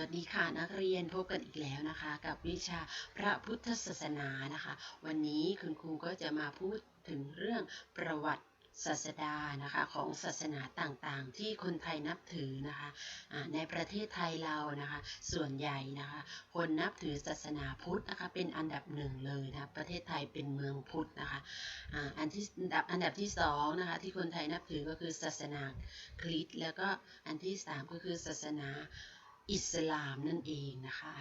วัสดีค่ะนักเรียนพบกันอีกแล้วนะคะ กับวิชาพระพุทธศาสนานะคะ วันนี้คุณครูก็จะมาพูดถึงเรื่องประวัติศาสดานะคะของศาสนาต่างๆ ที่คนไทยนับถือนะคะะในประเทศไทยเรานะคะส่วนใหญ่นะคะคนนับถือศาสนาพุทธนะคะเป็นอันดับหนึ่งเลยนะประเทศไทยเป็นเมืองพุทธนะคะอ่าอันที่อันดับอันดับที่สองนะคะที่คนไทยนับถือก็คือศาสนาคริสต์แล้วก็อันที่สามก็คือศาสนา อิสลามนั่นเองนะคะ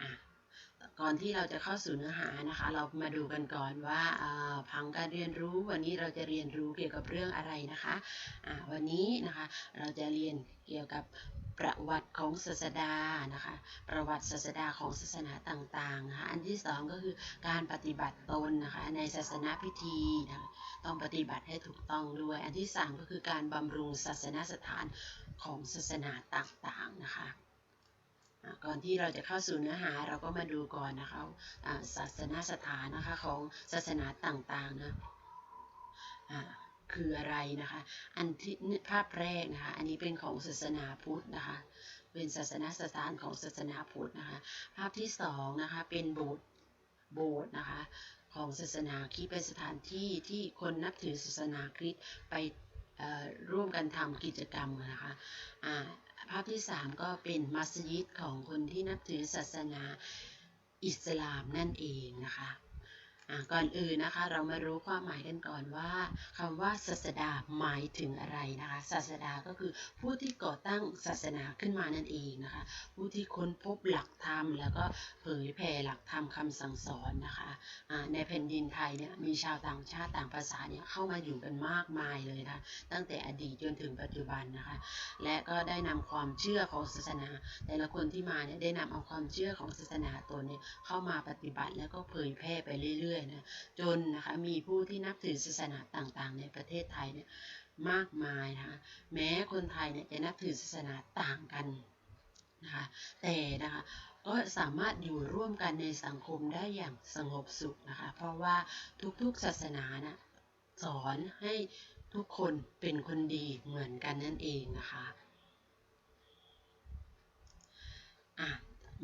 อะก่อนที่เราจะเข้าสู่เนื้อหานะคะ เรามาดูกันก่อนว่าอ่าพังการเรียนรู้วันนี้เราจะเรียนรู้เกี่ยวกับเรื่องอะไรนะคะอ่าวันนี้นะคะเราจะเรียนเกี่ยวกับประวัติของศาสดานะคะ ประวัติศาสดาของศาสนาต่างๆนะคะอันที่สองก็คือการปฏิบัติตนนะคะในศาสนาพิธีนะคะต้องปฏิบัติให้ถูกต้องด้วย อันที่สามก็คือการบำรุงศาสนสถานของศาสนาต่างๆนะคะ ก่อนที่เราจะเข้าสู่เนื้อหาเราก็มาดูก่อนนะคะศาสนาสถานนะคะของศาสนาต่างๆนะคืออะไรนะคะ อันที่ภาพแรกนะคะ อันนี้เป็นของศาสนาพุทธนะคะ เป็นศาสนาสถานของศาสนาพุทธนะคะ ภาพที่สองนะคะเป็นโบสถ์โบสถ์นะคะของศาสนาคริสต์เป็นสถานที่ที่คนนับถือศาสนาคริสต์ไปร่วมกันทำกิจกรรมนะคะอ่า ภาพที่ 3 ก็เป็นมัสยิดของคนที่นับถือศาสนาอิสลามนั่นเองนะคะอะ ก่อนอื่นนะคะเรามารู้ความหมายกันก่อนว่าคำว่าศาสดาหมายถึงอะไรนะคะศาสดาก็คือผู้ที่ก่อตั้งศาสนาขึ้นมานั่นเองนะคะ ผู้ที่ค้นพบหลักธรรม แล้วก็เผยแผ่หลักธรรมคำสั่งสอนนะคะอ่าในแผ่นดินไทยเนี่ยมีชาวต่างชาติต่างภาษาเนี่ยเข้ามาอยู่กันมากมายเลยนะคะตั้งแต่อดีตจนถึงปัจจุบันนะคะ และก็ได้นำความเชื่อของศาสนา แต่ละคนที่มาเนี่ยได้นำเอาความเชื่อของศาสนาตนเนี่ยเข้ามาปฏิบัติแล้วก็เผยแพร่ไปเรื่อยๆนะจนนะคะมีผู้ที่นับถือศาสนาต่างๆ ในประเทศไทยเนี่ยมากมายนะคะแม้คนไทยเนี่ยจะนับถือศาสนาต่างกันนะคะแต่นะคะก็สามารถอยู่ร่วมกันในสังคมได้อย่างสงบสุขนะคะเพราะว่าทุกๆศาสนานะสอนให้ทุกคนเป็นคนดีเหมือนกันนั่นเองนะคะอะ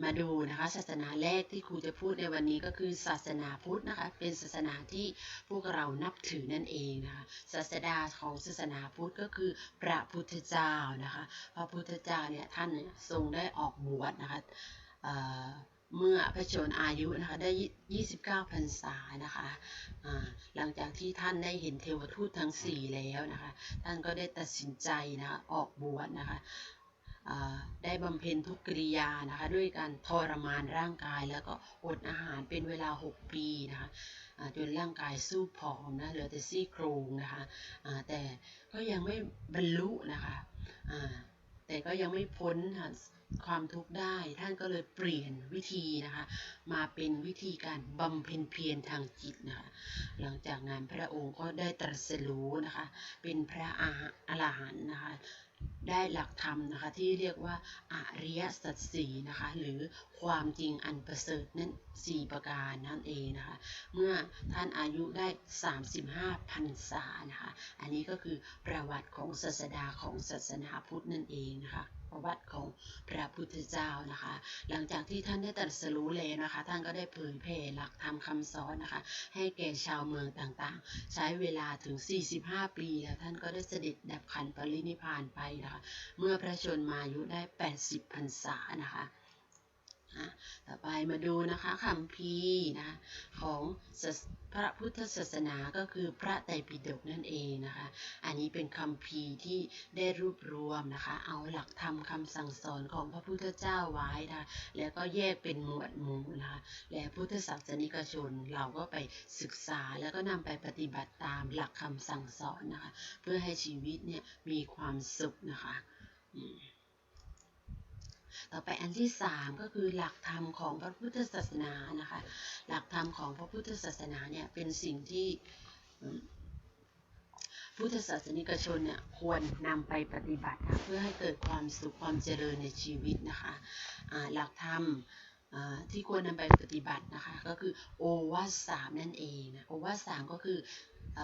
มาดูนะคะศาสนาแรกที่ครูจะพูดในวันนี้ก็คือศาสนาพุทธนะคะเป็นศาสนาที่พวกเรานับถือนั่นเองนะคะศาสดาของศาสนาพุทธก็คือพระพุทธเจ้านะคะพระพุทธเจ้าเนี่ยท่านทรงได้ออกบวชนะคะเเมื่อพระชนอายุนะคะได้ 29พรรษานะคะหลังจากที่ท่านได้เห็นเทวทูตทั้ง 4 แล้วนะคะ ท่านก็ได้ตัดสินใจนะคะออกบวชนะคะ ได้บำเพ็ญทุกกิริยานะคะด้วยการทรมานร่างกาย แล้วก็อดอาหารเป็นเวลา 6 ปีนะคะจนร่างกายสู้ผอมนะเหลือแต่ซี่โครงนะคะแต่ก็ยังไม่บรรลุนะคะแต่ก็ยังไม่พ้นค่ะความทุกข์ได้ท่านก็เลยเปลี่ยนวิธีนะคะมาเป็นวิธีการบำเพ็ญเพียรทางจิตนะคะหลังจากนั้นพระองค์ก็ได้ตรัสรู้นะคะเป็นพระอาอรหันต์นะคะ ได้หลักธรรมนะคะที่เรียกว่าอริยสัจสีนะคะหรือความจริงอันประเสริฐนั่นสี่ประการนั่นเองนะคะเมื่อท่านอายุได้ 35พรรษานะคะอันนี้ก็คือประวัติของศาสดาของศาสนาพุทธนั่นเองนะคะ ประวัติของพระพุทธเจ้านะคะ หลังจากที่ท่านได้ตรัสรู้เลยนะคะ ท่านก็ได้เผยแผ่หลักธรรมคำสอนนะคะ ให้แก่ชาวเมืองต่างๆ ใช้เวลาถึง 45 ปีแล้วท่านก็ได้เสด็จดับขันปรินิพพานไปนะคะ เมื่อพระชนมายุได้ 80พรรษานะคะ อะต่อไปมาดูนะคะคำพีนะของพระพุทธศาสนาก็คือพระไตรปิฎกนั่นเองนะคะ อันนี้เป็นคำพีที่ได้รวบรวมนะคะ เอาหลักธรรมคำสั่งสอนของพระพุทธเจ้าไว้นะคะแล้วก็แยกเป็นหมวดหมู่นะคะ และพุทธศาสนิกชนเราก็ไปศึกษาแล้วก็นำไปปฏิบัติตามหลักคำสั่งสอนนะคะ เพื่อให้ชีวิตเนี่ยมีความสุขนะคะ อืม ต่อไปอันที่สามก็คือหลักธรรมของพระพุทธศาสนานะคะ หลักธรรมของพระพุทธศาสนาเนี่ยเป็นสิ่งที่พุทธศาสนิกชนเนี่ยควรนำไปปฏิบัตินะเพื่อให้เกิดความสุขความเจริญในชีวิตนะคะอ่าหลักธรรมที่ควรนำไปปฏิบัตินะคะก็คือโอวาทสามนั่นเองนะโอวาทสามก็คืออ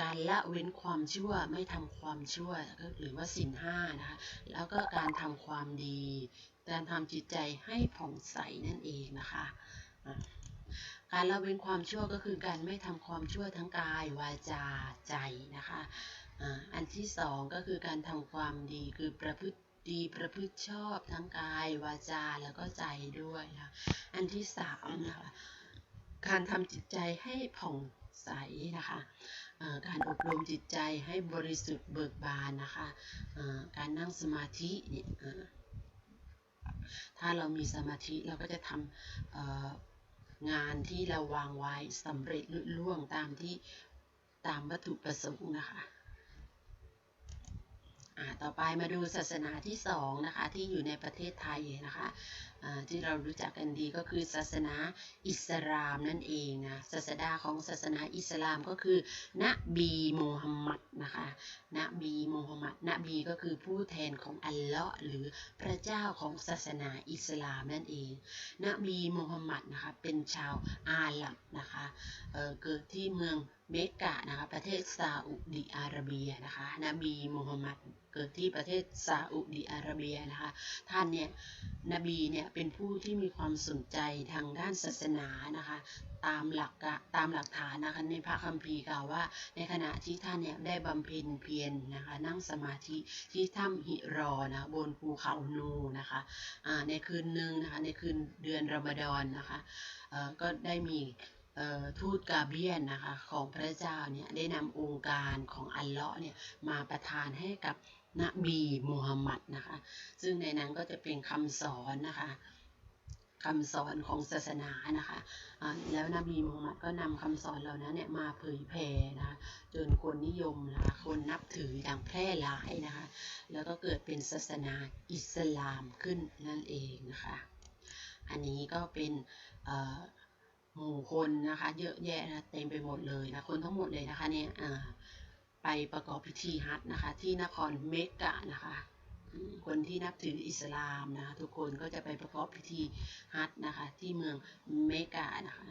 การละเว้นความชั่วไม่ทำความชั่วก็หรือว่าสินห้านะคะแล้วก็การทำความดี การทำจิตใจให้ผ่องใสนั่นเองนะคะการละเว้นความชั่วก็คือการไม่ทำความชั่วทั้งกายวาจาใจนะคะอันที่สองก็คือการทำความดีคือประพฤติดีประพฤติชอบทั้งกายวาจาแล้วก็ใจด้วยนะอันที่สามนะคะการทำจิตใจให้ผ่องใสนะคะ การอบรมจิตใจให้บริสุทธิ์เบิกบานนะคะการนั่งสมาธิเนี่ยถ้าเรามีสมาธิเราก็จะทำงานที่เราวางไว้สำเร็จลุล่วงตามที่ตามวัตถุประสงค์นะคะต่อไปมาดูศาสนาที่สองนะคะที่อยู่ในประเทศไทยนะคะที่เรารู้จักกันดีก็คือศาสนาอิสลามนั่นเองนะศาสดาของศาสนาอิสลามก็คือ นบีมูฮัมมัดนะคะนบีมูฮัมมัดนบีก็คือผู้แทนของอัลเลาะห์หรือพระเจ้าของศาสนาอิสลามนั่นเอง นบีมูฮัมมัดนะคะเป็นชาวอาหรับนะคะเเกิดที่เมืองเมกะนะคะประเทศซาอุดิอาระเบียนะคะนบีมูฮัมมัด กิดที่ประเทศซาอุดิอาระเบียนะคะ ท่านเนี่ยนบีเนี่ยเป็นผู้ที่มีความสนใจทางด้านศาสนานะคะตามหลักะตามหลักฐานนะคะในพระคัมภีร์กล่าวว่า ในขณะที่ท่านเนี่ยได้บำเพ็ญเพียรนะคะนั่งสมาธิที่ถ้ำหิรอนะบนภูเขานูนะคะในคืนหนึ่งนะคะในคืนเดือนรอมฎอนนะคะก็ได้มีทูตกาเบียนนะคะของพระเจ้าเนี่ยได้นำองค์การของอัลเลาะห์เนี่ยมาประทานให้กับ นบีมูฮัมมัดนะคะ ซึ่งในนั้นก็จะเป็นคำสอนนะคะคำสอนของศาสนานะคะอ่าแล้วนบีมูฮัมมัดก็นำคำสอนเหล่านั้นเนี่ยมาเผยแผ่นะคะจนคนนิยมนะคะคนนับถืออย่างแพร่หลายนะคะ แล้วก็เกิดเป็นศาสนาอิสลามขึ้นนั่นเองนะคะ อันนี้ก็เป็นหมู่คนนะคะ เยอะแยะนะเต็มไปหมดเลยนะคนทั้งหมดเลยนะคะเนี่ยอ่า ไปประกอบพิธีฮัจนะคะ ที่นครเมกะนะคะคนที่นับถืออิสลามนะคะทุกคนก็จะไปประกอบพิธีฮัจนะคะ ที่เมืองเมกะนะคะ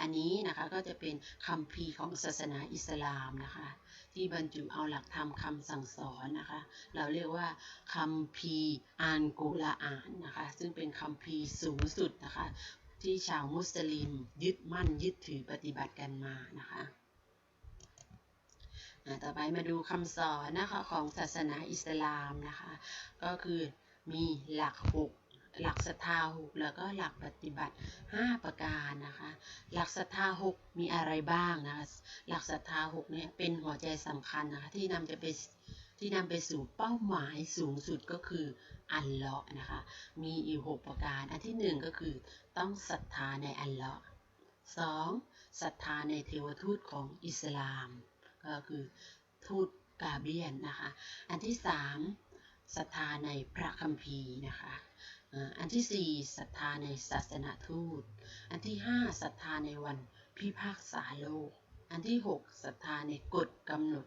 อันนี้นะคะก็จะเป็นคัมภีของศาสนาอิสลามนะคะ ที่บรรจุเอาหลักธรรมคำสั่งสอนนะคะ เราเรียกว่าคัมภีอันกุรอานนะคะ ซึ่งเป็นคัมภีสูงสุดนะคะ ที่ชาวมุสลิมยึดมั่นยึดถือปฏิบัติกันมานะคะ ต่อไปมาดูคำสอนนะคะของศาสนาอิสลามนะคะ ก็คือมีหลักหกหลักศรัทธาหกแล้วก็หลักปฏิบัติ 5 ประการนะคะ หลักศรัทธาหกมีอะไรบ้างนะคะหลักศรัทธาหกเนี่ยเป็นหัวใจสำคัญนะคะที่นำจะไปที่นำไปสู่เป้าหมายสูงสุดก็คืออัลเลาะห์นะคะ มีอยู่หกประการ อันที่หนึ่งก็คือต้องศรัทธาในอัลเลาะห์สองศรัทธาในเทวทูตของอิสลาม ก็คือทูตกาเบียนนะคะ อันที่สามศรัทธาในพระคัมภีร์นะคะอันที่สี่ศรัทธาในศาสนาทูต อันที่ห้าศรัทธาในวันพิพากษาโลก อันที่หกศรัทธาในกฎกำหนด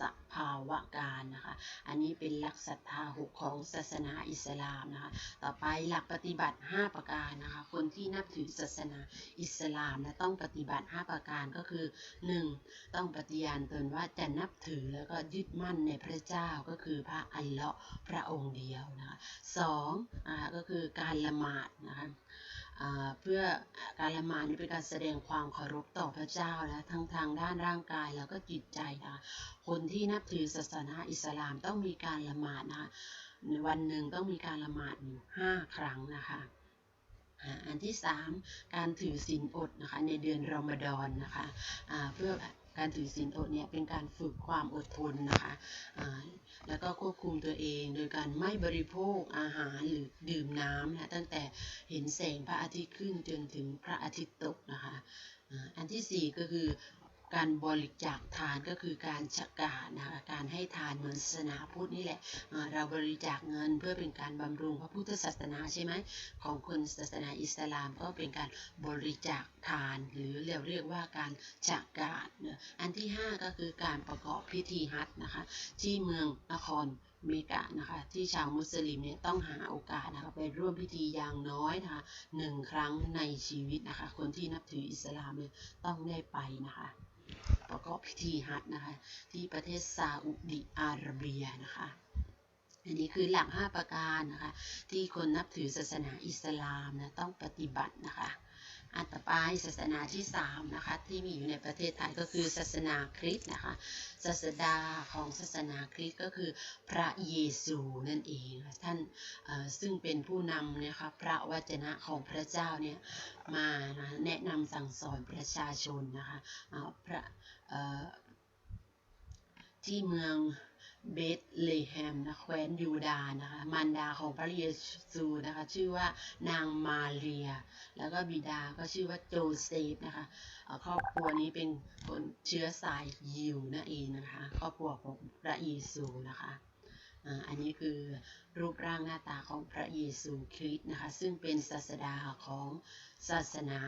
สภาวะการนะคะ อันนี้เป็นหลักศรัทธาหกของศาสนาอิสลามนะคะ ต่อไปหลักปฏิบัติ 5 ประการนะคะ คนที่นับถือศาสนาอิสลามนะต้องปฏิบัติ 5 ประการก็คือ 1. ต้องปฏิญาณตนว่าจะนับถือแล้วก็ยึดมั่นในพระเจ้าก็คือพระอัลเลาะห์พระองค์เดียวนะคะสองอ่าก็คือการละหมาดนะคะ เพื่อการละหมาดนี่เป็นการแสดงความเคารพต่อพระเจ้านะทั้งทางด้านร่างกายแล้วก็จิตใจนะคะคนที่นับถือศาสนาอิสลามต้องมีการละหมาดนะคะวันหนึ่งต้องมีการละหมาดอยู่ห้าครั้งนะคะอันที่สามการถือศีลอดนะคะในเดือนรอมฎอนนะคะะเพื่อ การถือศีลอดเนี่ยเป็นการฝึกความอดทนนะคะแล้วก็ควบคุมตัวเองโดยการไม่บริโภคอาหารหรือดื่มน้ำนะตั้งแต่เห็นแสงพระอาทิตย์ขึ้นจนถึงพระอาทิตย์ตกนะคะอันที่สี่ก็คือ การบริจาคทานก็คือการชักการนะคะการให้ทานเหมือนศาสนาพุทธนี่แหละ เราบริจาคเงินเพื่อเป็นการบำรุงพระพุทธศาสนาใช่ไหมของคนศาสนาอิสลามก็เป็นการบริจาคทาน หรือเราเรียกว่าการชักการเนอันที่ห้าก็คือการประกอบพิธีฮัจญ์นะคะที่เมืองนครเมกะนะคะที่ชาวมุสลิมเนี่ยต้องหาโอกาสนะคะไปร่วมพิธีอย่างน้อยนะคะหนึ่งครั้งในชีวิตนะคะคนที่นับถืออิสลามเนี่ยต้องได้ไปนะคะ ประกอบพิธีฮัจนะคะ ที่ประเทศซาอุดิอาระเบียนะคะอันนี้คือหลัก 5 ประการนะคะ ที่คนนับถือศาสนาอิสลามนะต้องปฏิบัตินะคะ อัต่อไปศาสนาที่3นะคะที่มีอยู่ในประเทศไทยก็คือศาสนาคริสต์นะคะศาสดาของศาสนาคริสต์ก็คือพระเยซูนั่นเองท่านซึ่งเป็นผู้นำนะคะพระวจนะของพระเจ้าเนี่ยมานะแนะนำสั่งสอนประชาชนนะคะพระที่เมือง เบธเลแฮมนะแคว้นยูดานะคะมารดาของพระเยซูนะคะชื่อว่านางมาเรีย แล้วก็บิดาก็ชื่อว่าโจเซฟนะคะครอบครัวนี้เป็นคนเชื้อสายยิวนั่นเองนะคะครอบครัวของพระเยซูนะคะอันนี้คือรูปร่างหน้าตาของพระเยซูคริสต์นะคะซึ่งเป็นศาสดาของศาสนา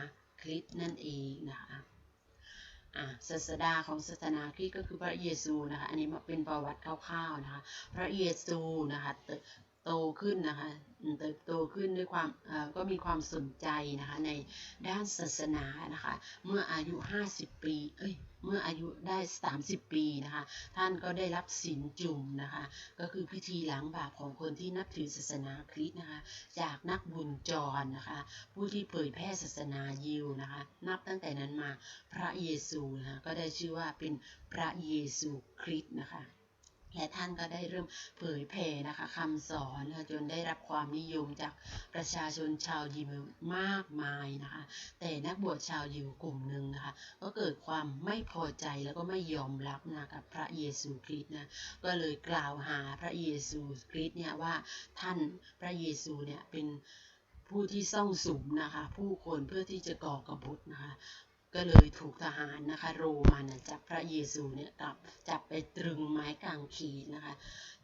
คริสต์นั่นเองนะคะ ศาสดาของศาสนาคริสต์ก็คือพระเยซูนะคะ อันนี้เป็นประวัติคร่าวๆนะคะ พระเยซูนะคะโตขึ้นนะคะ เติบโตขึ้นด้วยความก็มีความสนใจนะคะในด้านศาสนานะคะเมื่ออายุ 50 ปีเอ้ยเมื่ออายุได้ 30 ปีนะคะท่านก็ได้รับสินจุ่มนะคะก็คือพิธีล้างบาปของคนที่นับถือศาสนาคริสต์นะคะจากนักบุญจรนะคะผู้ที่เผยแพร่ศาสนายิวนะคะนับตั้งแต่นั้นมาพระเยซูนะคะก็ได้ชื่อว่าเป็นพระเยซูคริสต์นะคะ และท่านก็ได้เริ่มเผยแผ่นะคะคำสอนนะจนได้รับความนิยมจากประชาชนชาวยิวมากมายนะคะแต่นักบวชชาวยิวกลุ่มหนึ่งนะคะก็เกิดความไม่พอใจแล้วก็ไม่ยอมรับนะกับพระเยซูคริสต์นะก็เลยกล่าวหาพระเยซูคริสต์เนี่ยว่าท่านพระเยซูเนี่ยเป็นผู้ที่ซ่องสุมนะคะผู้คนเพื่อที่จะก่อกระบฏนะคะ ก็เลยถูกทหารนะคะ โรมันจับพระเยซูเนี่ยกลับจับไปตรึงไม้กางเขนนะคะ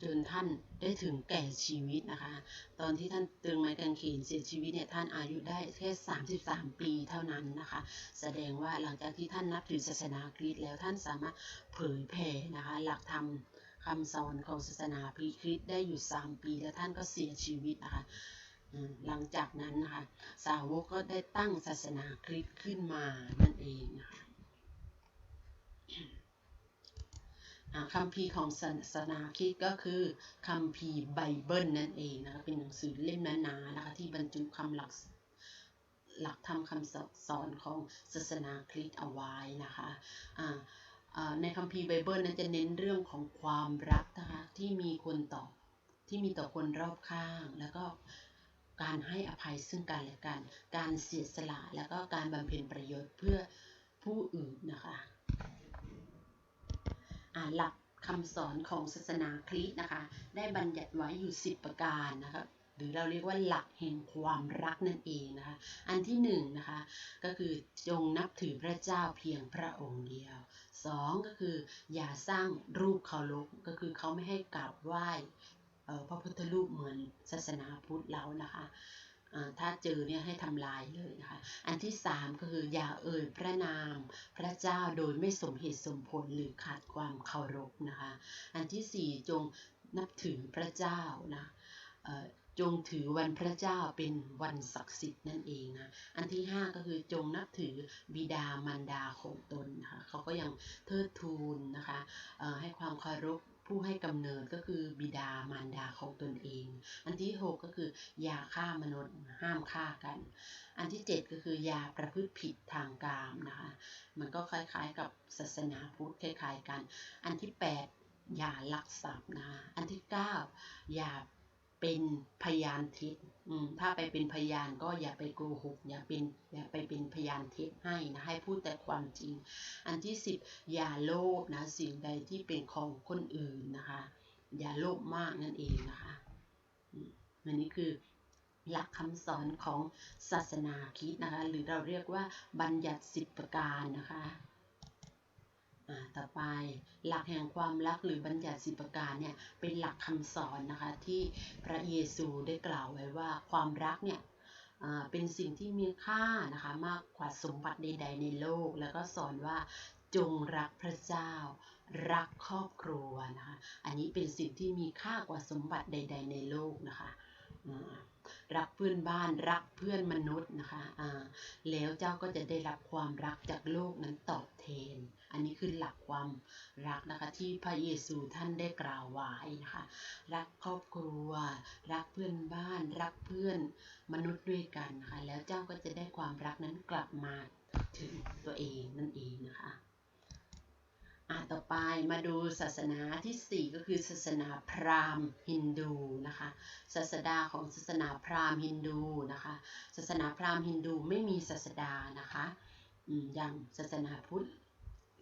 จนท่านได้ถึงแก่ชีวิตนะคะ ตอนที่ท่านตรึงไม้กางเขนเสียชีวิตเนี่ยท่านอายุได้แค่ 33 ปีเท่านั้นนะคะ แสดงว่าหลังจากที่ท่านนับถือศาสนาคริสต์แล้วท่านสามารถเผยแผ่นะคะ หลักธรรมคำสอนของศาสนาคริสต์ได้อยู่ 3 ปี แล้วท่านก็เสียชีวิตนะคะ หลังจากนั้นนะคะสาวกก็ได้ตั้งศาสนาคริสต์ขึ้นมานั่นเองนะคะคำพีของศาสนาคริสต์ก็คือคำพีไบเบิลนั่นเองนะคะเป็นหนังสือเล่มหนาๆนะคะที่บรรจุคำหลักหลักธรรมคำสอนของศาสนาคริสต์เอาไว้นะคะในคัมภีร์ไบเบิลนั้นจะเน้นเรื่องของความรักนะคะที่มีคนต่อที่มีต่อคนรอบข้าง แล้วก็ การให้อภัยซึ่งกันและกัน การเสียสละแล้วก็การบำเพ็ญประโยชน์เพื่อผู้อื่นนะคะหลักคำสอนของศาสนาคริสต์นะคะ ได้บัญญัติไว้อยู่ 10 ประการนะคะหรือเราเรียกว่าหลักแห่งความรักนั่นเองนะคะ อันที่1นนะคะก็คือจงนับถือพระเจ้าเพียงพระองค์เดียว 2 ก็คืออย่าสร้างรูปเคารพก็คือเขาไม่ให้กราบไหว้ พระพุทธรูปเหมือนศาสนาพุทธแล้วนะคะถ้าเจอเนี่ยให้ทำลายเลยนะคะ อันที่สามก็คืออย่าเอ่ยพระนาม พระเจ้าโดยไม่สมเหตุสมผลหรือขาดความเคารพนะคะ อันที่สี่จงนับถือพระเจ้านะจงถือวันพระเจ้าเป็นวันศักดิ์สิทธิ์นั่นเองนะ อันที่5ก็คือจงนับถือบิดามารดาของตนนะคะเขาก็ยังเทิดทูนนะคะให้ความเคารพ ผู้ให้กำเนิดก็คือบิดามารดาของตนเอง อันที่ 6 ก็คือ ยาฆ่ามนุษย์ห้ามฆ่ากัน อันที่ 7 ก็คือยาประพฤติผิดทางกามนะคะมันก็คล้ายๆกับศาสนาพุทธคล้ายๆกัน อันที่8อย่าลักทรัพย์นะอันที่9อย่า เป็นพยานเท็จถ้าไปเป็นพยานก็อย่าไปโกหกอย่าเป็นอย่าไปเป็นพยานเท็จให้นะให้พูดแต่ความจริง อันที่สิบอย่าโลภนะสิ่งใดที่เป็นของคนอื่นนะคะ อย่าโลภมากนั่นเองนะคะอันนี้คือหลักคำสอนของศาสนาคริสต์นะคะ หรือเราเรียกว่าบัญญัติสิบประการนะคะ ต่อไปหลักแห่งความรักหรือบัญญัติสิบประการเนี่ยเป็นหลักคำสอนนะคะที่พระเยซูได้กล่าวไว้ว่าความรักเนี่ยเป็นสิ่งที่มีค่านะคะมากกว่าสมบัติใด ๆ ในโลก แล้วก็สอนว่าจงรักพระเจ้า รักครอบครัวนะคะอันนี้เป็นสิ่งที่มีค่ากว่าสมบัติใด ๆ ในโลกนะคะ รักเพื่อนบ้านรักเพื่อนมนุษย์นะคะอ่าแล้วเจ้าก็จะได้รับความรักจากโลกนั้นตอบแทน อันนี้คือหลักความรักนะคะที่พระเยซูท่านได้กล่าวไว้นะคะ รักครอบครัว รักเพื่อนบ้าน รักเพื่อนมนุษย์ด้วยกันนะคะแล้วเจ้าก็จะได้ความรักนั้นกลับมาถึงตัวเองนั่นเองนะคะ ต่อไปมาดูศาสนาทีสี่ 4 ก็คือศาสนาพราหมณ์ฮินดูนะคะศาสดาของศาสนาพราหมณ์ฮินดูนะคะศาสนาพราหมณ์ฮินดูไม่มีศาสดานะคะอย่างศาสนาพุทธ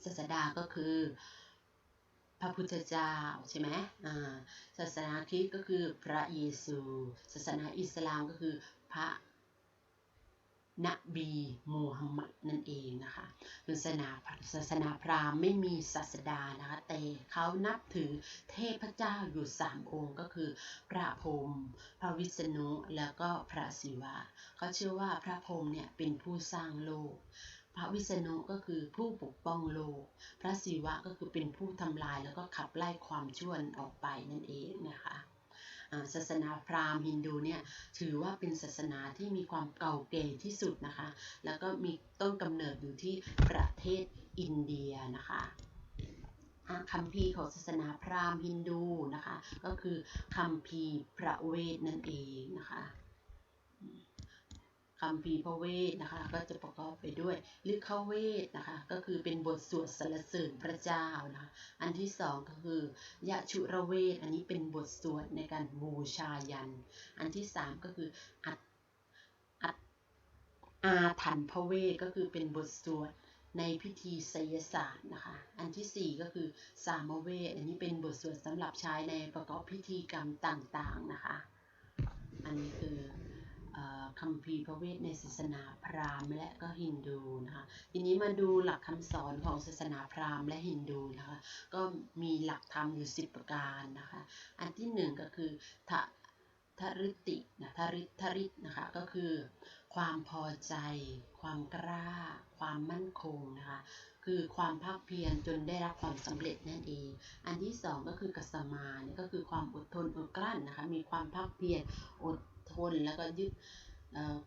ศาสดาก็คือพระพุทธเจ้าใช่ไหมอ่าศาสนาคริสต์ก็คือพระเยซู ศาสนาอิสลามก็คือพระ นบีมูฮัมหมัดนั่นเองนะคะศาสนาศาสนาพราหมณ์ไม่มีศาสดานะคะแต่เขานับถือเทพเจ้าอยู่สามองค์ก็คือ พระพรหมพระวิษณุแล้วก็พระศิวะเขาเชื่อว่าพระพรหมเนี่ยเป็นผู้สร้างโลกพระวิษณุก็คือผู้ปกป้องโลก พระศิวะก็คือเป็นผู้ทำลายแล้วก็ขับไล่ความชั่วออกไปนั่นเองนะคะ ศาสนาพราหมณ์ฮินดูเนี่ยถือว่าเป็นศาสนาที่มีความเก่าแก่ที่สุดนะคะ แล้วก็มีต้นกำเนิดอยู่ที่ประเทศอินเดียนะคะคำพีของศาสนาพราหมณ์ฮินดูนะคะ ก็คือคำพีพระเวทนั่นเองนะคะ คัมภีพระเวทนะคะ ก็จะประกอบไปด้วยฤกขเวทนะคะ ก็คือเป็นบทสวดสรรเสริญพระเจ้านะคะอันที่สองก็คือยะชุระเวท อันนี้เป็นบทสวดในการบูชายัน อันที่สามก็คืออัดอัดอาถันพระเวท ก็คือเป็นบทสวดในพิธีไสยศาสตร์นะคะ อันที่สี่ก็คือสามเวท อันนี้เป็นบทสวดสำหรับใช้ในประกอบพิธีกรรมต่างๆนะคะ อันนี้คือ คัมภีร์พระเวทในศาสนาพราหมณ์และก็ฮินดูนะคะทีนี้มาดูหลักคำสอนของศาสนาพราหมณ์และฮินดูนะคะก็มีหลักธรรมอยู่ 10 ประการนะคะอันที่หนึ่งก็คือทะทริตินะทริทริตนะคะก็คือความพอใจ ความกล้า ความมั่นคงนะคะคือความภาคเพียรจนได้รับความสำเร็จนั่นเอง อันที่สองก็คือกัสมาเนี่ยก็คือความอดทนอดกลั้นนะคะมีความภาคเพียรอดทนแล้วก็ยึด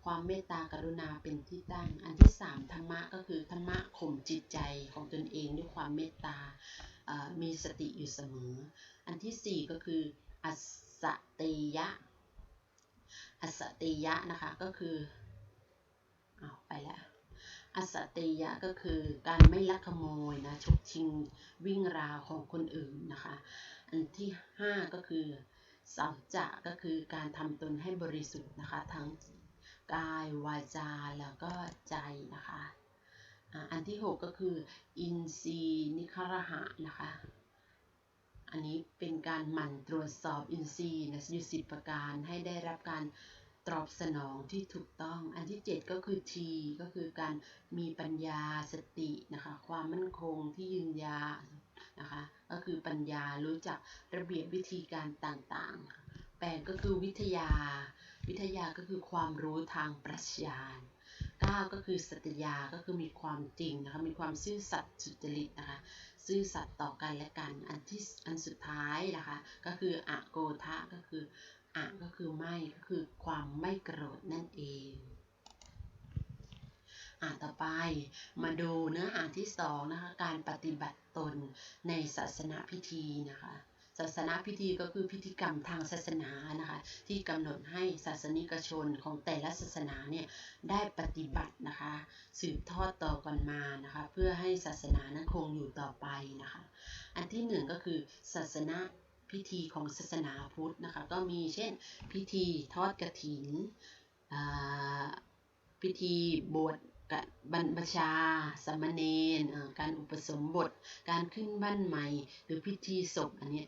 ความเมตตากรุณาเป็นที่ตั้ง อันที่สามธรรมะก็คือธรรมะข่มจิตใจของตนเองด้วยความเมตตา มีสติอยู่เสมอ อันที่สี่ก็คืออัสเตยะ อัสเตยะนะคะก็คือเอาไปแล้วอัสเตยะก็คือการไม่ลักขโมยนะฉกชิงวิ่งราวของคนอื่นนะคะ อันที่ห้าก็คือสัจจะก็คือการทำตนให้บริสุทธิ์นะคะทั้ง กายวาจาแล้วก็ใจนะคะ อันที่ 6 ก็คือ อินทรีนิครหะนะคะ อันนี้เป็นการหมั่นตรวจสอบอินทรีย์นะยู่สิประการให้ได้รับการตอบสนองที่ถูกต้อง อันที่ 7 ก็คือทีก็คือการมีปัญญาสตินะคะ ความมั่นคงที่ยืนยานะคะ ก็คือปัญญารู้จักระเบียบวิธีการต่างๆ8ก็คือวิทยา วิทยาก็คือความรู้ทางปรัชญา9ก็คือสัตยาก็คือมีความจริงนะคะ มีความซื่อสัตย์สุจริตนะคะ ซื่อสัตย์ต่อกันและกัน อันที่อันสุดท้ายนะคะ ก็คืออะโกทะก็คืออะก็คือไม่ก็คือความไม่โกรธนั่นเองอ่าต่อไปมาดูเนื้อหาที่สองนะคะ การปฏิบัติตนในศาสนาพิธีนะคะ ศาสนาพิธีก็คือพิธีกรรมทางศาสนานะคะที่กำหนดให้ศาสนิกชนของแต่ละศาสนาเนี่ยได้ปฏิบัตินะคะ สืบทอดต่อกันมานะคะเพื่อให้ศาสนานั้นคงอยู่ต่อไปนะคะ อันที่หนึ่งก็คือศาสนาพิธีของศาสนาพุทธนะคะก็มีเช่นพิธีทอดกระถินพิธีบวช บรรพชา สมณเณรการอุปสมบท การขึ้นบ้านใหม่ หรือพิธีศพอันนี้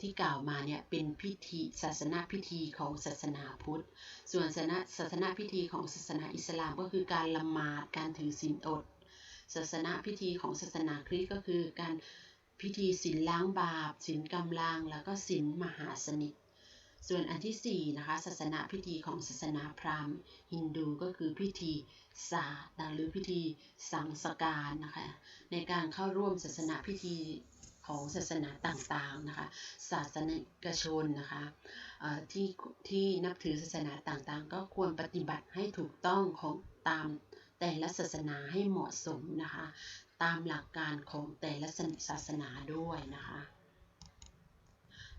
ที่กล่าวมาเนี่ยเป็นพิธีศาสนาพิธีของศาสนาพุทธ ส่วนศาสนาศาสนาพิธีของศาสนาอิสลามก็คือการละหมาด การถือศีลอด ศาสนาพิธีของศาสนาคริสต์ก็คือการพิธีศีลล้างบาปศีลกำลัง แล้วก็ศีลมหาสนิท ส่วนอันที่4นะคะศาสนาพิธีของศาสนาพราหมณ์ฮินดูก็คือพิธีศาสตร์หรือพิธีสังสการนะคะในการเข้าร่วมศาสนาพิธีของศาสนาต่างๆนะคะศาสนิกชนนะคะที่ที่นับถือศาสนาต่างๆ ก็ควรปฏิบัติให้ถูกต้องของตามแต่ละศาสนาให้เหมาะสมนะคะตามหลักการของแต่ละศาสนาด้วยนะคะ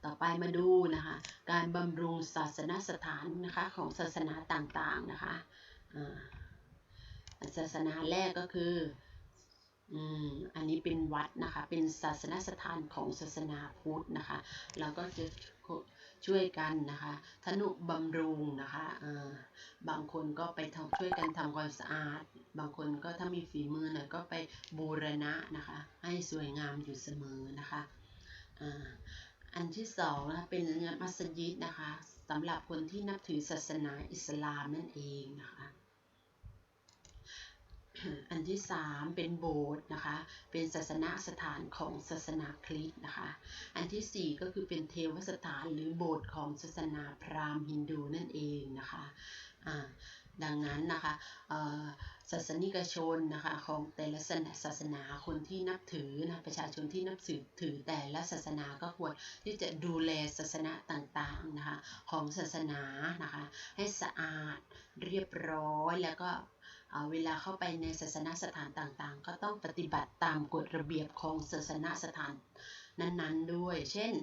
ต่อไปมาดูนะคะการบำรุงศาสนสถานนะคะของศาสนาต่างๆนะคะอ่าศาสนาแรกก็คืออันนี้เป็นวัดนะคะ เป็นศาสนสถานของศาสนาพุทธนะคะเราก็จะช่วยกันนะคะทนุบำรุงนะคะบางคนก็ไปทำช่วยกันทำความสะอาด บางคนก็ถ้ามีฝีมือหน่อยก็ไปบูรณะนะคะ ให้สวยงามอยู่เสมอนะคะ อันที่สองนะเป็นมัสยิดนะคะสำหรับคนที่นับถือศาสนาอิสลามนั่นเองนะคะ อันที่สามเป็นโบสถ์นะคะ เป็นศาสนาสถานของศาสนาคริสต์นะคะ อันที่สี่ก็คือเป็นเทวสถานหรือโบสถ์ของศาสนาพราหมณ์ฮินดูนั่นเองนะคะ อ่า ดังนั้นนะคะศาสนิกชนนะคะของแต่ละศาสนาคนที่นับถือนะประชาชนที่นับถือถือแต่ละศาสนาก็ควรที่จะดูแลศาสนาต่างๆนะคะของศาสนานะคะให้สะอาดเรียบร้อยแล้วก็เวลาเข้าไปในศาสนสถานต่างๆ ก็ต้องปฏิบัติตามกฎระเบียบของศาสนสถานนั้นๆด้วย เช่น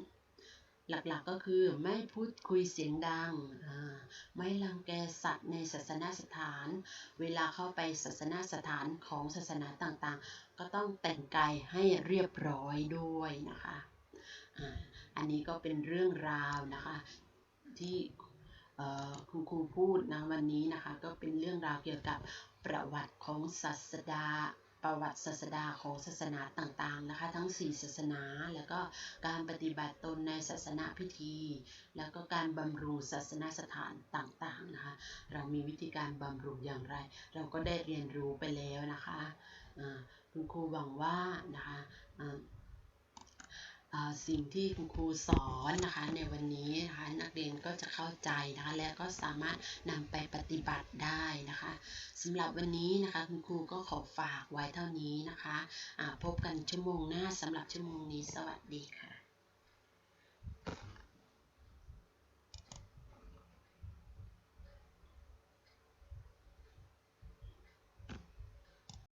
หลักๆก็คือไม่พูดคุยเสียงดัง ไม่รังแกสัตว์ในศาสนาสถาน เวลาเข้าไปศาสนาสถานของศาสนาต่างๆ ก็ต้องแต่งกายให้เรียบร้อยด้วยนะคะอันนี้ก็เป็นเรื่องราวนะคะที่คุณครูพูดนะวันนี้นะคะก็เป็นเรื่องราวเกี่ยวกับประวัติของศาสดา ประวัติศาสดาของศาสนาต่างๆนะคะ ทั้ง 4 ศาสนา แล้วก็การปฏิบัติตนในศาสนาพิธี แล้วก็การบำรุงศาสนาสถานต่างๆนะคะ เรามีวิธีการบำรุงอย่างไร เราก็ได้เรียนรู้ไปแล้วนะคะคุณครูหวังว่านะคะ สิ่งที่คุณครูสอนนะคะในวันนี้นะคะนักเรียนก็จะเข้าใจนะคะและก็สามารถนำไปปฏิบัติได้นะคะสำหรับวันนี้นะคะคุณครูก็ขอฝากไว้เท่านี้นะคะะพบกันชั่วโมงหน้าสำหรับชั่วโมงนี้สวัสดีค่ะ